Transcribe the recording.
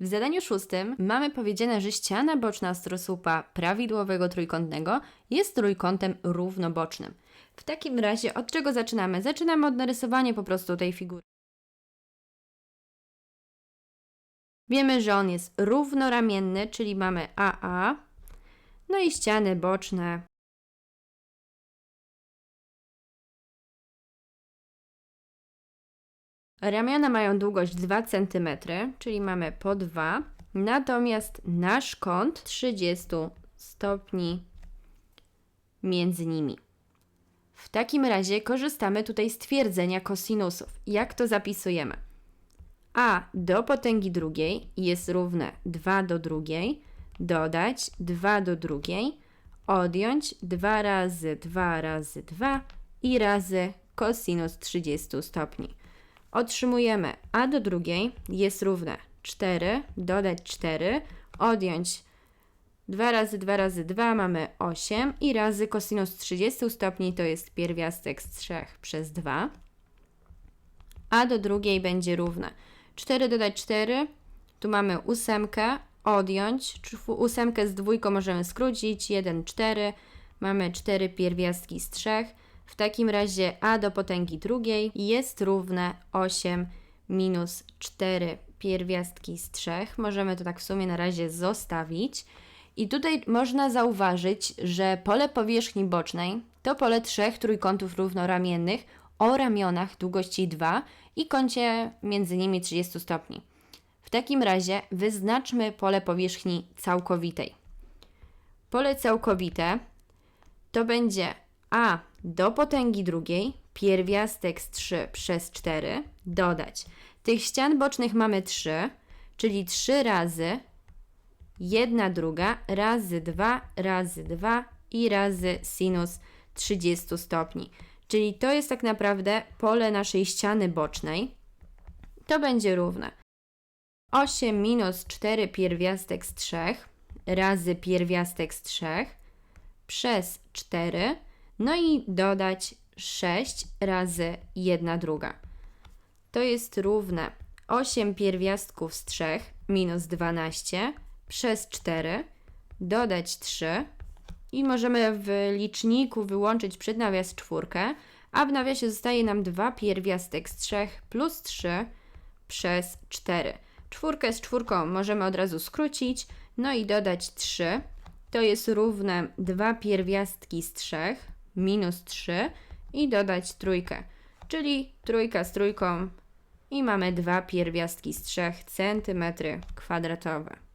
W zadaniu szóstym mamy powiedziane, że ściana boczna ostrosłupa prawidłowego trójkątnego jest trójkątem równobocznym. W takim razie od czego zaczynamy? Zaczynamy od narysowania po prostu tej figury. Wiemy, że on jest równoramienny, czyli mamy AA, no i ściany boczne. Ramiona mają długość 2 cm, czyli mamy po 2, natomiast nasz kąt 30 stopni między nimi. W takim razie korzystamy tutaj z twierdzenia kosinusów. Jak to zapisujemy? a do potęgi drugiej jest równe 2 do drugiej, dodać 2 do drugiej, odjąć 2 razy 2 razy 2 i razy kosinus 30 stopni. Otrzymujemy a do drugiej jest równe 4, dodać 4, odjąć 2 razy 2 razy 2 mamy 8 i razy kosinus 30 stopni to jest pierwiastek z 3 przez 2. A do drugiej będzie równe 4 dodać 4, tu mamy ósemkę, odjąć, ósemkę z dwójką możemy skrócić, 1, 4, mamy 4 pierwiastki z 3. W takim razie a do potęgi drugiej jest równe 8 minus 4 pierwiastki z 3. Możemy to tak w sumie na razie zostawić. I tutaj można zauważyć, że pole powierzchni bocznej to pole trzech trójkątów równoramiennych o ramionach długości 2 i kącie między nimi 30 stopni. W takim razie wyznaczmy pole powierzchni całkowitej. Pole całkowite to będzie a do potęgi drugiej, pierwiastek z 3 przez 4, dodać. Tych ścian bocznych mamy 3, czyli 3 razy 1 druga razy 2 razy 2 i razy sinus 30 stopni. Czyli to jest tak naprawdę pole naszej ściany bocznej. To będzie równe 8 minus 4 pierwiastek z 3 razy pierwiastek z 3 przez 4, no i dodać 6 razy 1 druga. To jest równe 8 pierwiastków z 3 minus 12 przez 4, dodać 3 i możemy w liczniku wyłączyć przed nawias czwórkę, a w nawiasie zostaje nam 2 pierwiastek z 3 plus 3 przez 4. Czwórkę z czwórką możemy od razu skrócić, no i dodać 3. To jest równe 2 pierwiastki z 3 minus 3 i dodać trójkę, czyli trójka z trójką i mamy 2 pierwiastki z 3 cm kwadratowe.